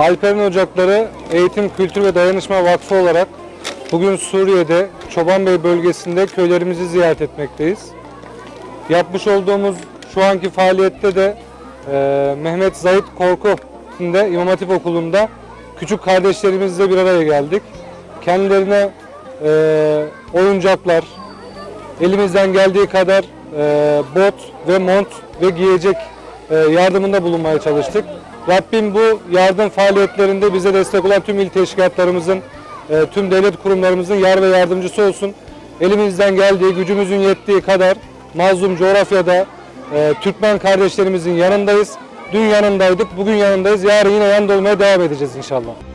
Alperen Ocakları Eğitim, Kültür ve Dayanışma Vakfı olarak bugün Suriye'de Çobanbey bölgesinde köylerimizi ziyaret etmekteyiz. Yapmış olduğumuz şu anki faaliyette de e, Mehmet Zahit Korku'nda İmam Hatip Okulu'nda küçük kardeşlerimizle bir araya geldik. Kendilerine e, oyuncaklar, elimizden geldiği kadar e, bot ve mont ve giyecek yardımında bulunmaya çalıştık. Rabbim bu yardım faaliyetlerinde bize destek olan tüm il teşkilatlarımızın, e, tüm devlet kurumlarımızın yar ve yardımcısı olsun. Elimizden geldiği, gücümüzün yettiği kadar mazlum coğrafyada e, Türkmen kardeşlerimizin yanındayız. Dün yanındaydık, bugün yanındayız. Yarın yine yanında olmaya devam edeceğiz inşallah.